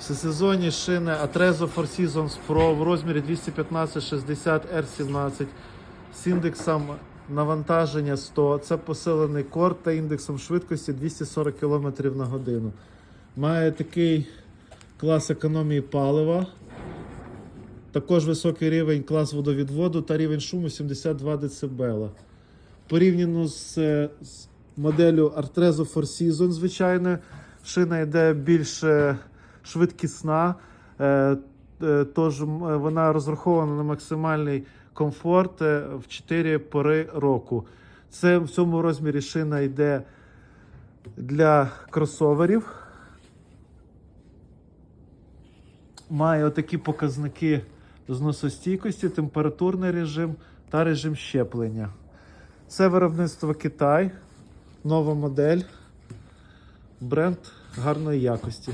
Всесезонні шини Atrezo Four Seasons Pro в розмірі 215-60 R17 з індексом навантаження 100. Це посилений корд та індексом швидкості 240 км на годину. Має такий клас економії палива. Також високий рівень клас водовідводу та рівень шуму 72 дБ. Порівняно з, з моделлю Artrezzo Four Seasons, звичайно, шина йде більш е, швидкісна, е, е, тож е, вона розрахована на максимальний комфорт в 4 пори року. Це в цьому розмірі шина йде для кросоверів. Має отакі показники зносостійкості, температурний режим та режим щеплення. Це виробництво Китай, нова модель, бренд гарної якості.